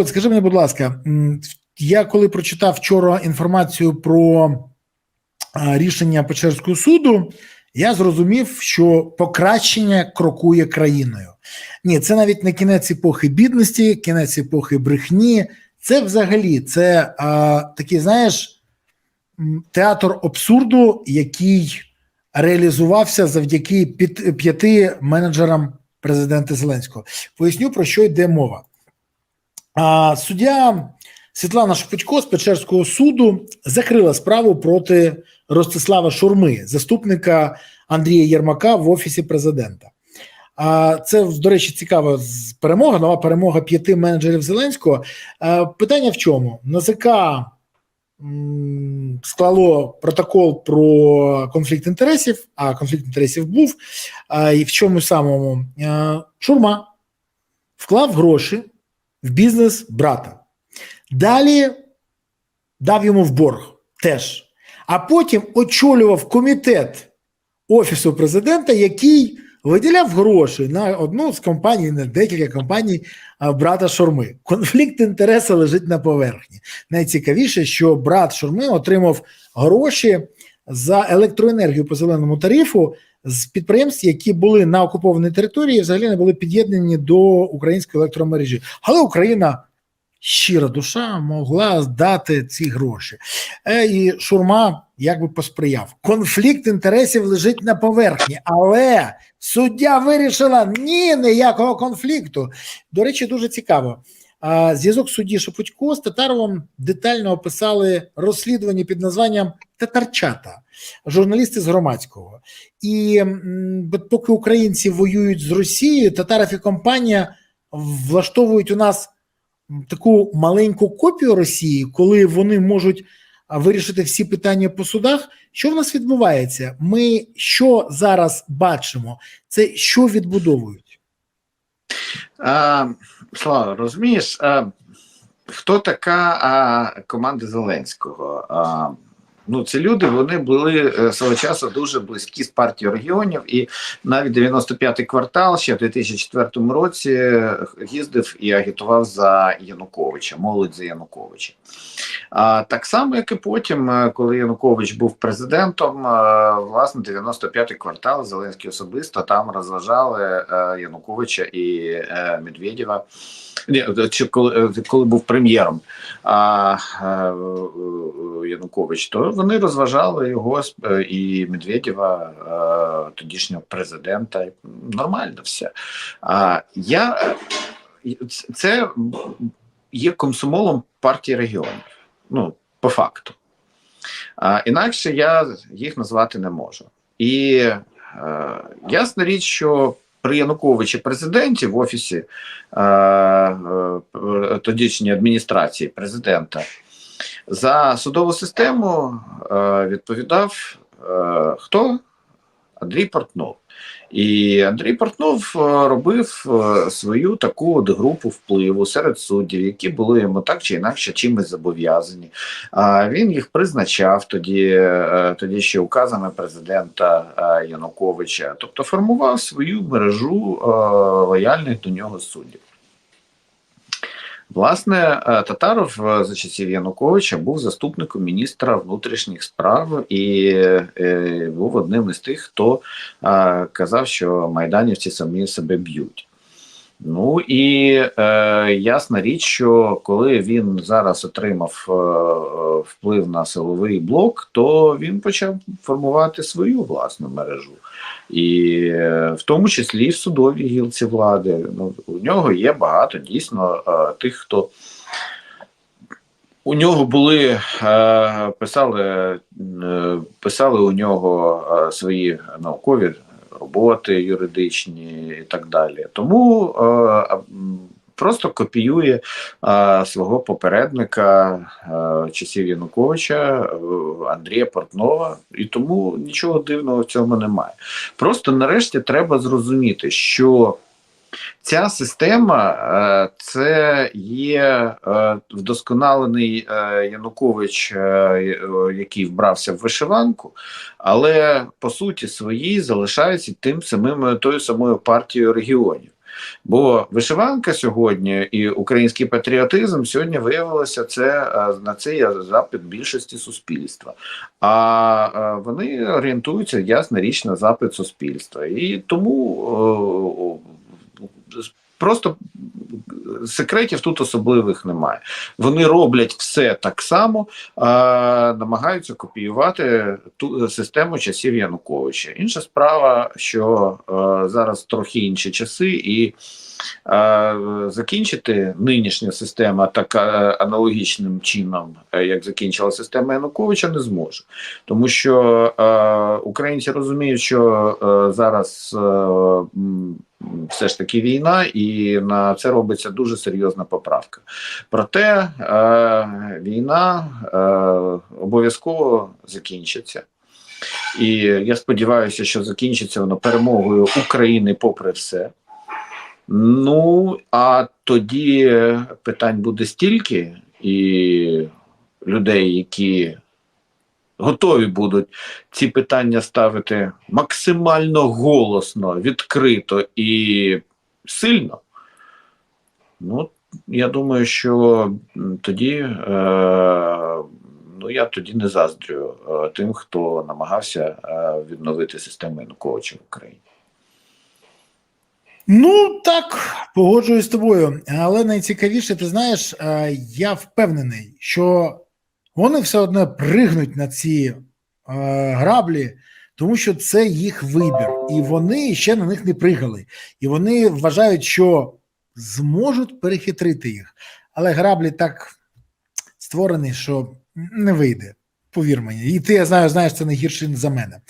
Володь, скажи мені, будь ласка, я коли прочитав вчора інформацію про рішення Печерського суду, я зрозумів, що покращення крокує країною. Ні, це навіть не кінець епохи бідності, кінець епохи брехні. Це взагалі це а, такий, знаєш, театр абсурду, який реалізувався завдяки п'яти менеджерам президента Зеленського. Поясню про що йде мова. Суддя Світлана Шепетько з Печерського суду закрила справу проти Ростислава Шурми, заступника Андрія Єрмака в офісі президента. Це, до речі, цікава перемога, нова перемога п'яти менеджерів Зеленського. Питання в чому? НАЗК склало протокол про конфлікт інтересів, а конфлікт інтересів був. І в чому самому? Шурма вклав гроші в бізнес брата. Далі дав йому в борг теж. А потім очолював комітет Офісу президента, який виділяв гроші на одну з компаній, на декілька компаній брата Шурми. Конфлікт інтересу лежить на поверхні. Найцікавіше, що брат Шурми отримав гроші за електроенергію по зеленому тарифу з підприємств, які були на окупованій території, взагалі не були під'єднані до української електромережі. Але Україна щира душа могла дати ці гроші. Е, і Шурма якби посприяв. Конфлікт інтересів лежить на поверхні, але суддя вирішила ні, ніякого конфлікту. До речі, дуже цікаво. Зв'язок судді Шепутько з Татаровим детально описали розслідування під названням Татарчата, журналісти з громадського. І поки українці воюють з Росією, Татаров і компанія влаштовують у нас таку маленьку копію Росії, коли вони можуть вирішити всі питання по судах. Що в нас відбувається? Ми що зараз бачимо? Це що відбудовують? А, Слава, розумієш, а, хто така а, команда Зеленського? А, ну, ці люди вони були е, свого часу дуже близькі з партією регіонів, і навіть 95-й квартал ще в 2004 році їздив і агітував за Януковича, молодь за Януковича. А так само, як і потім, е, коли Янукович був президентом, е, власне, 95-й квартал Зеленський особисто там розважали е, Януковича і е, Медведєва. Ні, чи коли, е, коли був прем'єром е, Янукович, то вони розважали його е, і Медведєва, е, тодішнього президента. Нормально все. А я е, це є комсомолом партії регіонів. Ну, по факту. А, інакше я їх назвати не можу. І е, ясна річ, що при Януковичі президенті в офісі е, е, тодішньої адміністрації президента за судову систему е, відповідав е, хто? Андрій Портнов. І Андрій Портнов е, робив свою таку от групу впливу серед суддів, які були йому так чи інакше чимось зобов'язані. А він їх призначав тоді, тоді ще указами президента Януковича, тобто формував свою мережу лояльних до нього суддів. Власне, е, Татаров е, за часів Януковича був заступником міністра внутрішніх справ і е, був одним із тих, хто казав, що майданівці самі себе б'ють. Ну і е, ясна річ, що коли він зараз отримав е, вплив на силовий блок, то він почав формувати свою власну мережу, і е, в тому числі і в судовій гілці влади. Ну, у нього є багато дійсно е, тих, хто у нього були е, писали, е, писали у нього е, свої наукові роботи юридичні і так далі. Тому е, просто копіює е, свого попередника е, часів Януковича е, Андрія Портнова, і тому нічого дивного в цьому немає. Просто нарешті треба зрозуміти, що Ця система е, це є е, вдосконалений е, Янукович, який вбрався в вишиванку, але по суті своїй залишається тим самим тою самою партією регіонів. Бо вишиванка сьогодні і український патріотизм сьогодні виявилося це на це є запит більшості суспільства. А вони орієнтуються ясна річ на запит суспільства. І тому просто секретів тут особливих немає. Вони роблять все так само, а намагаються копіювати ту систему часів Януковича. Інша справа, що е, зараз трохи інші часи, і е, закінчити нинішня система так е, аналогічним чином, е, як закінчила система Януковича, не зможе. Тому що е, українці розуміють, що е, зараз е, м, все ж таки війна, і на це робиться дуже серйозна поправка. Проте е, війна е, обов'язково закінчиться. І я сподіваюся, що закінчиться воно перемогою України попри все. Ну, а тоді питань буде стільки, і людей, які готові будуть ці питання ставити максимально голосно, відкрито і сильно. Ну, я думаю, що тоді е, ну, я тоді не заздрю е, тим, хто намагався е, відновити систему Януковича в Україні. Ну так, погоджуюсь з тобою. Але найцікавіше, ти знаєш, е, я впевнений, що вони все одно пригнуть на ці е, граблі, тому що це їх вибір, і вони ще на них не пригали. І вони вважають, що зможуть перехитрити їх. Але граблі так створені, що не вийде. Повір мені, і ти я знаю, знаєш це не гірше за мене.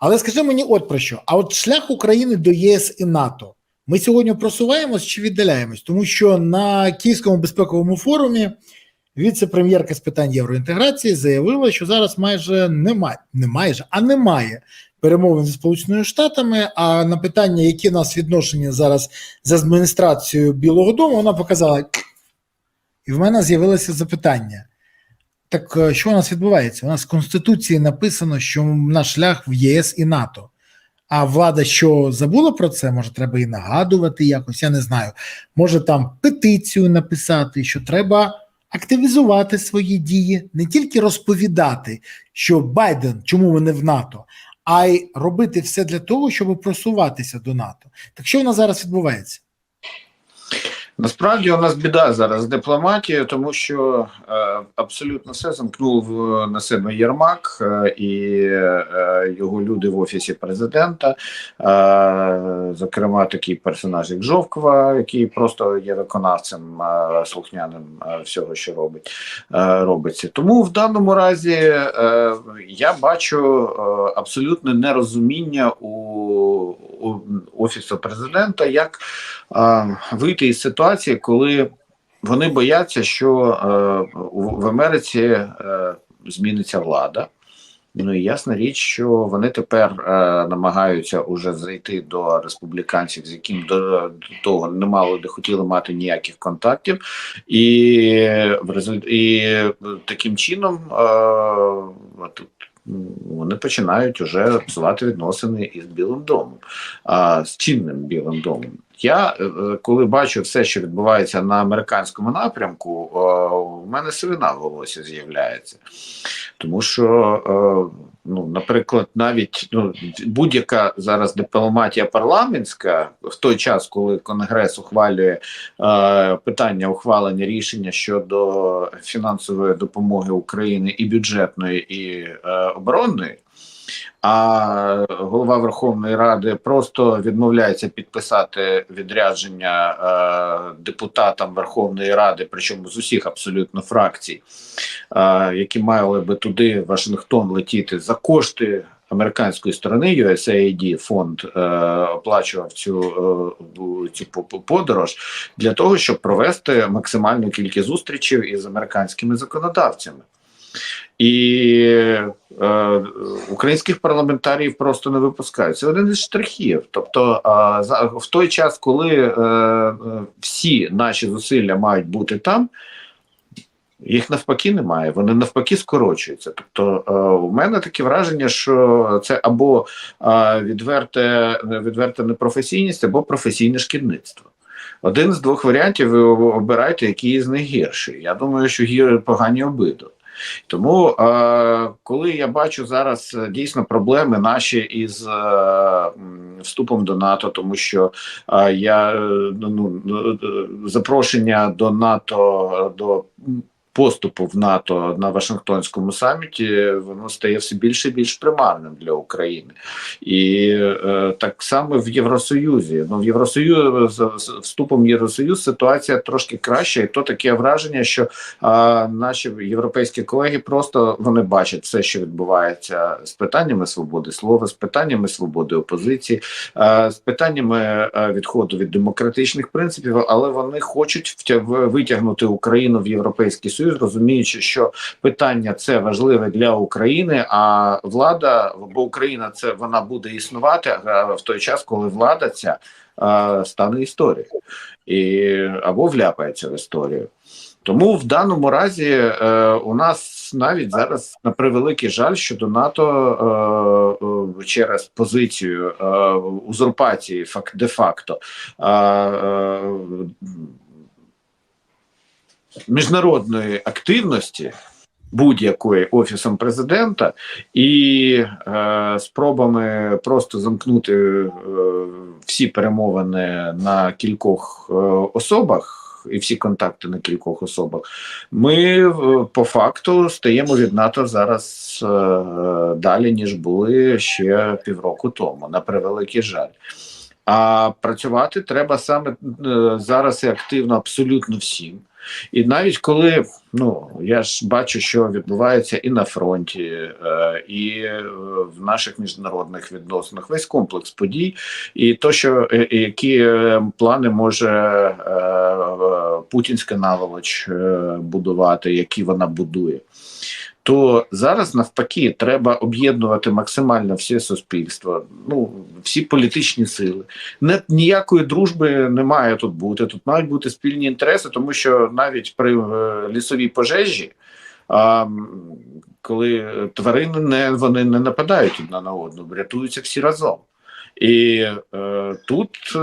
Але скажи мені, от про що: а от шлях України до ЄС і НАТО. Ми сьогодні просуваємось чи віддаляємось, тому що на Київському безпековому форумі віце-прем'єрка з питань євроінтеграції заявила, що зараз майже немає, не майже, а немає перемовин зі Сполученими Штатами. А на питання, які в нас відношення зараз з адміністрацією Білого Дому, вона показала. І в мене з'явилося запитання. Так е, що у нас відбувається? У нас в Конституції написано, що наш шлях в ЄС і НАТО. А влада що забула про це? Може, треба і нагадувати якось, я не знаю. Може там петицію написати, що треба активізувати свої дії, не тільки розповідати, що Байден, чому ви не в НАТО, а й робити все для того, щоб просуватися до НАТО. Так що у нас зараз відбувається? Насправді у нас біда зараз з дипломатією, тому що е, абсолютно все замкнув е, на себе Єрмак е, і е, його люди в офісі президента. Е, зокрема, такий персонаж, як Жовкова, який просто є виконавцем е, слухняним е, всього, що робить е, робиться. Тому в даному разі е, я бачу е, абсолютне нерозуміння у, у офісу президента, як вийти із ситуації, коли вони бояться, що е, в Америці е, зміниться влада. Ну і ясна річ, що вони тепер е, намагаються уже зайти до республіканців, з яким до, до того не мали не хотіли мати ніяких контактів, і в результ... і таким чином е, м, вони починають уже псувати відносини із Білим домом, а, з чинним Білим домом. Я е, е, коли бачу все, що відбувається на американському напрямку, е, у мене сивина в голосі з'являється. Тому що, ну, наприклад, навіть ну, будь-яка зараз дипломатія парламентська в той час, коли Конгрес ухвалює е, питання ухвалення рішення щодо фінансової допомоги України і бюджетної, і е, оборонної. А голова Верховної Ради просто відмовляється підписати відрядження е, депутатам Верховної Ради, причому з усіх абсолютно фракцій, е, які мали би туди Вашингтон летіти за кошти американської сторони. USAID фонд е, оплачував цю, е, цю по- по- подорож для того, щоб провести максимальну кількість зустрічей із американськими законодавцями. І е, українських парламентарів просто не випускають. Це один із штрихів. Тобто, е, в той час, коли е, е, всі наші зусилля мають бути там, Їх навпаки немає, вони навпаки скорочуються. Тобто, е, у мене таке враження, що це або е, відверте, відверта непрофесійність, або професійне шкідництво. Один з двох варіантів ви обирайте, який з них гірший. Я думаю, що гір погані обидва. Тому, е, коли я бачу зараз е, дійсно проблеми наші із е, вступом до НАТО, тому що я ну, ну, запрошення до НАТО до поступу в НАТО на Вашингтонському саміті воно стає все більше і більш примарним для України, і е, так само в Євросоюзі. Ну в Євросоюз з з вступом в Євросоюз ситуація трошки краща, і то таке враження, що а наші європейські колеги просто вони бачать все, що відбувається з питаннями свободи слова, з питаннями свободи опозиції, а, з питаннями відходу від демократичних принципів, але вони хочуть втя- витягнути Україну в європейський союз, розуміючи, що питання це важливе для України. А влада, бо Україна це вона буде існувати в той час, коли влада ця стане історією і або вляпається в історію. Тому в даному разі е, у нас навіть зараз на превеликий жаль щодо НАТО е, е, через позицію е, узурпації фак де-факто е, е, міжнародної активності будь-якої офісом президента і е, спробами просто замкнути е, всі перемовини на кількох е, особах. І всі контакти на кількох особах, ми е, по факту стаємо від НАТО зараз е, далі, ніж були ще півроку тому, на превеликий жаль. А працювати треба саме е, зараз і активно абсолютно всім. І навіть коли ну я ж бачу, що відбувається і на фронті, е, і е, в наших міжнародних відносинах весь комплекс подій, і то, що е, які плани може путінська наволоч е, будувати, які вона будує. То зараз навпаки треба об'єднувати максимально все суспільство, ну всі політичні сили. Не ніякої дружби не має тут бути. Тут мають бути спільні інтереси, тому що навіть при е, лісовій пожежі, а, коли тварини не вони не нападають одна на одну, рятуються всі разом. І е, тут е,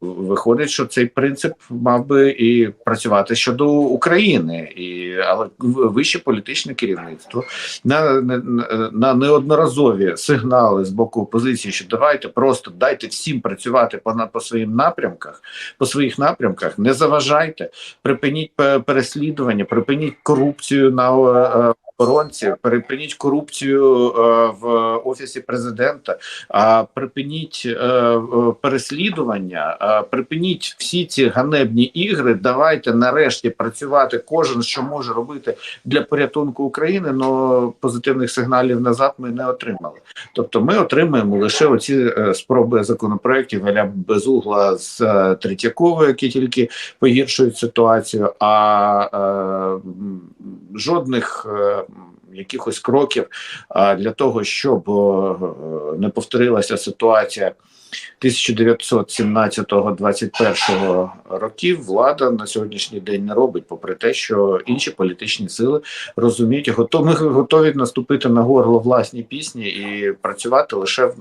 виходить, що цей принцип мав би і працювати щодо України, і але вище політичне керівництво на, на, на неодноразові сигнали з боку опозиції, що давайте просто дайте всім працювати по по своїм напрямках, по своїх напрямках, не заважайте, припиніть переслідування, припиніть корупцію на е, охоронці, припиніть корупцію е, в офісі президента, припиніть е, е, переслідування, припиніть всі ці ганебні ігри. Давайте нарешті працювати. Кожен що може робити для порятунку України. але позитивних сигналів назад ми не отримали. Тобто, ми отримуємо лише оці спроби законопроєктів Аля Безугла з Третьяковою, які тільки погіршують ситуацію. А жодних. е, Якихось кроків для того, щоб е, не повторилася ситуація 1917-21 років, влада на сьогоднішній день не робить, попри те, що інші політичні сили розуміють, готові, готові наступити на горло власні пісні і працювати лише в,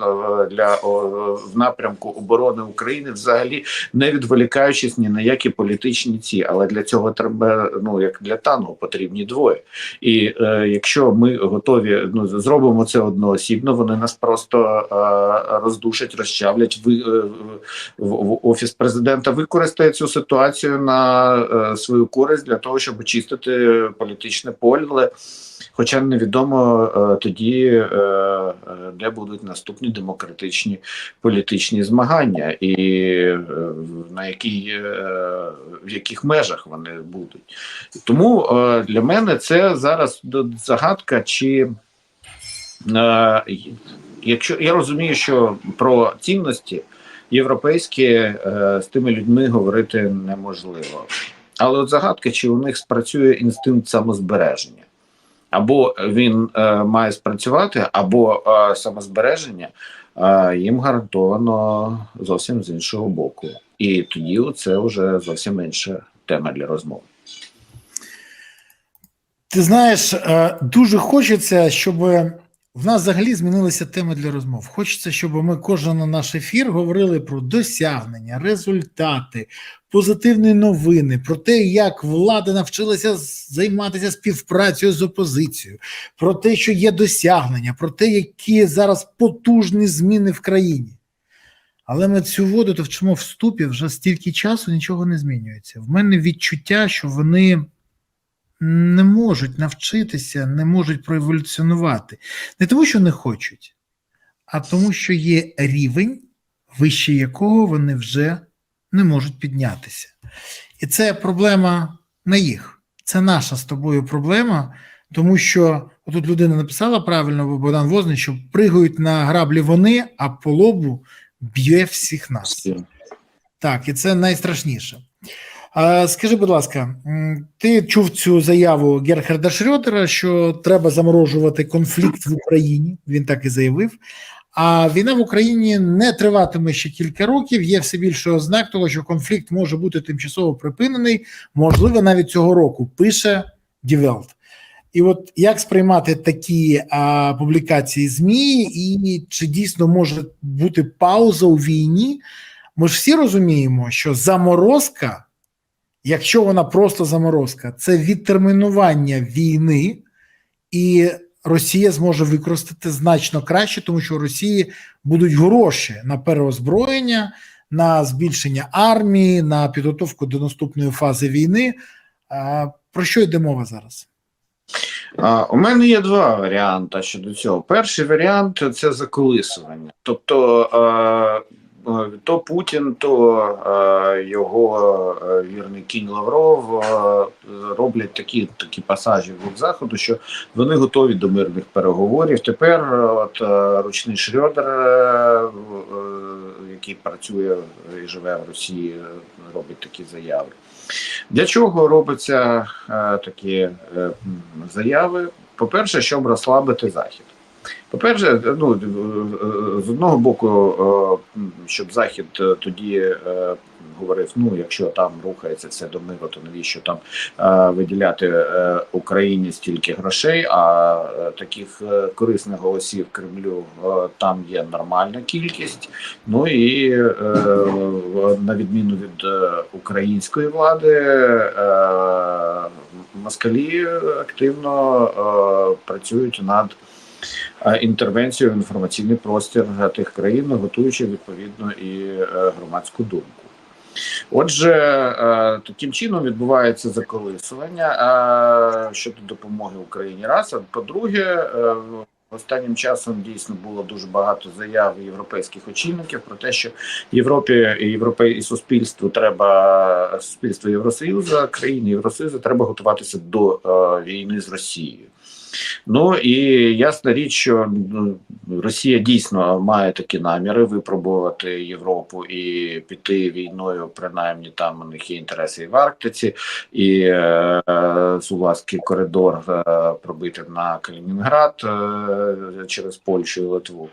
для в напрямку оборони України, взагалі не відволікаючись ні на які політичні ці. Але для цього треба ну як для тангу потрібні двоє. І е, якщо ми готові ну зробимо це одноосібно, вони нас просто е, роздушать, розчавлять. Ви е, в, офіс президента використає цю ситуацію на е, свою користь для того, щоб очистити політичне поле. Хоча невідомо е, тоді, де будуть наступні демократичні політичні змагання, і на якій, в яких межах вони будуть. Тому для мене це зараз загадка, чи якщо я розумію, що про цінності європейські е, з тими людьми говорити неможливо. Але от загадка, чи у них спрацює інстинкт самозбереження. Або він е, має спрацювати, або е, самозбереження е, їм гарантовано зовсім з іншого боку. І тоді це вже зовсім інша тема для розмови. Ти знаєш, е, дуже хочеться, щоб в нас взагалі змінилися теми для розмов. Хочеться, щоб ми кожен на наш ефір говорили про досягнення, результати, позитивні новини, про те, як влада навчилася займатися співпрацею з опозицією, про те, що є досягнення, про те, які зараз потужні зміни в країні. Але ми цю воду товчимо в ступі вже стільки часу нічого не змінюється. В мене відчуття, що вони не можуть навчитися, не можуть проеволюціонувати. Не тому, що не хочуть, а тому, що є рівень, вище якого вони вже не можуть піднятися. І це проблема не їх. Це наша з тобою проблема, тому що тут людина написала правильно, Богдан Возний, що пригають на граблі вони, а по лобу б'є всіх нас. Так, і це найстрашніше. Скажи, будь ласка, ти чув цю заяву Герхарда Шрёдера, що треба заморожувати конфлікт в Україні? Він так і заявив. А війна в Україні не триватиме ще кілька років. Є все більше ознак того, що конфлікт може бути тимчасово припинений, можливо, навіть цього року. Пише Дівелт. І от як сприймати такі а, публікації ЗМІ, і чи дійсно може бути пауза у війні? Ми ж всі розуміємо, що заморозка, якщо вона просто заморозка, це відтермінування війни, і Росія зможе використати значно краще, тому що у Росії будуть гроші на переозброєння, на збільшення армії, на підготовку до наступної фази війни. Про що йде мова зараз? У мене є два варіанти щодо цього. Перший варіант це заколисування. Тобто то Путін, то е, його е, вірний кінь Лавров е, роблять такі такі пасажі від заходу, що вони готові до мирних переговорів. Тепер е, от е, ручний Шрёдер, е, е, який працює і живе в Росії, е, робить такі заяви. Для чого робляться е, такі е, заяви? По-перше, щоб розслабити Захід. По-перше, ну е, з одного боку, е, щоб Захід е, тоді говорив: ну, якщо там рухається все до миру, то навіщо там виділяти Україні стільки грошей? А таких корисних голосів Кремлю там є нормальна кількість. Ну і на відміну від української влади, москалі активно працюють над е, інтервенцією в інформаційний простір тих країн, готуючи відповідно і е, громадську думку. Отже, е, таким чином відбувається заколисування щодо допомоги Україні. Раз а по-друге, останнім часом дійсно було дуже багато заяв європейських очільників про те, що Європі і європей і суспільству треба суспільство Євросоюзу, країни Євросоюзу треба готуватися до війни з Росією. Ну і ясна річ, що ну, Росія дійсно має такі наміри випробувати Європу і піти війною. Принаймні там у них є інтереси і в Арктиці, і е, Суласький коридор е, пробити на Калінінград е, через Польщу і Литву.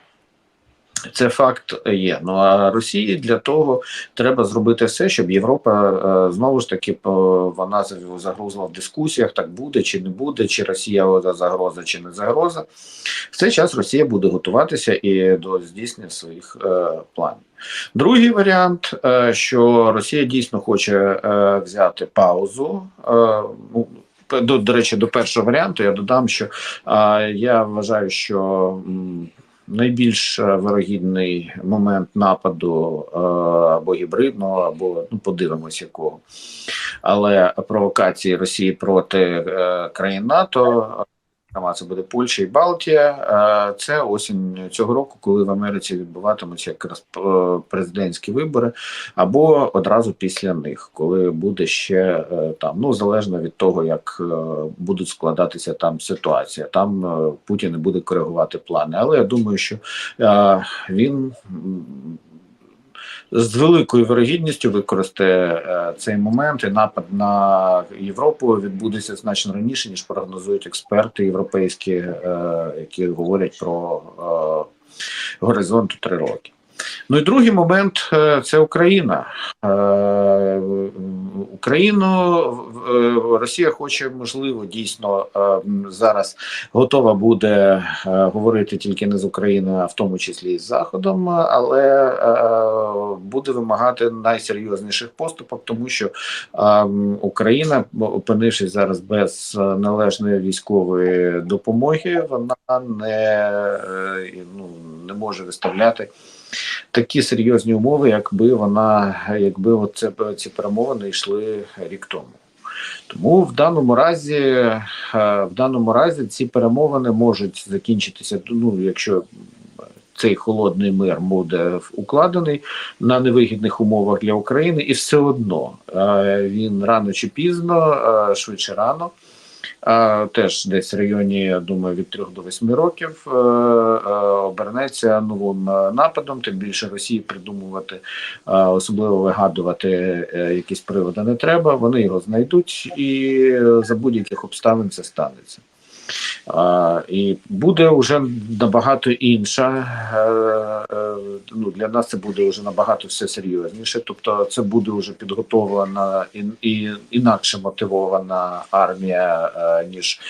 Це факт є. Ну а Росії для того треба зробити все, щоб Європа е, знову ж таки вона загрузла в дискусіях, так буде чи не буде, чи Росія загроза, чи не загроза. В цей час Росія буде готуватися і до здійснення своїх е, планів. Другий варіант, е, що Росія дійсно хоче взяти паузу. Ну, до, до речі, до першого варіанту я додам, що е, я вважаю, що. м, найбільш е, вирогідний момент нападу е, або гібридного, або ну подивимось якого. Але провокації Росії проти е, країн НАТО. Сама це буде Польща і Балтія. Е, Це осінь цього року, коли в Америці відбуватимуться якраз е, президентські вибори, або одразу після них, коли буде ще е, там, ну залежно від того, як будуть складатися там ситуація. Там Путін не буде коригувати плани. Але я думаю, що він. З великою вирогідністю використає е, цей момент, і напад на Європу відбудеться значно раніше, ніж прогнозують експерти європейські, е, які говорять про е, горизонт три роки. Ну і другий момент е, це Україна. Е, Україну е, Росія хоче, можливо, дійсно зараз готова буде говорити тільки не з Україною, а в тому числі і з Заходом, але буде вимагати найсерйозніших поступок, тому що Україна, опинившись зараз без належної військової допомоги, вона не, ну, не може виставляти такі серйозні умови, якби вона, якби от це, ці перемовини йшли рік тому. Тому в даному разі, е, в даному разі ці перемовини можуть закінчитися. Ну, якщо цей холодний мир буде укладений на невигідних умовах для України, і все одно е, він рано чи пізно, е, швидше рано. Теж десь в районі, я думаю, від 3 до 8 років е, е, обернеться новим е, нападом. Тим більше Росії придумувати, особливо вигадувати якісь приводи не треба. Вони його знайдуть, і за будь-яких обставин це станеться. І буде вже набагато інша. Е, е, ну, для нас це буде вже набагато все серйозніше. Тобто, це буде вже підготовлена і, інакше мотивована армія, е, ніж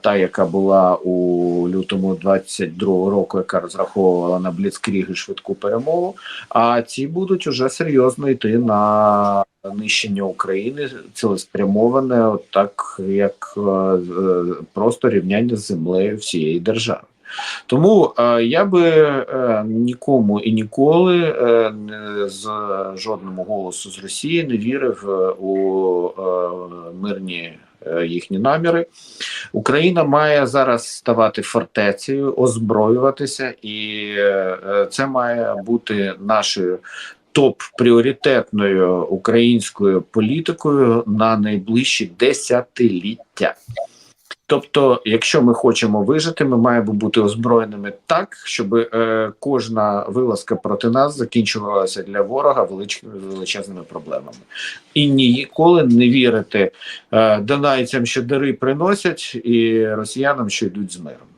та, яка була у лютому 22-го року, яка розраховувала на бліцкріг і швидку перемогу. А ці будуть уже серйозно йти на нищення України цілеспрямоване, так як е, просто рівняння з землею всієї держави. Тому е, я би е, нікому і ніколи е, з жодному голосу з Росії не вірив е, у е, мирні е, їхні наміри. Україна має зараз ставати фортецею, озброюватися, і е, це має бути нашою топ-пріоритетною українською політикою на найближчі десятиліття. Тобто, якщо ми хочемо вижити, ми маємо бути озброєними так, щоб е, кожна вилазка проти нас закінчувалася для ворога велич, величезними проблемами. І ніколи не вірити е, донайцям, що дари приносять, і росіянам, що йдуть з миром.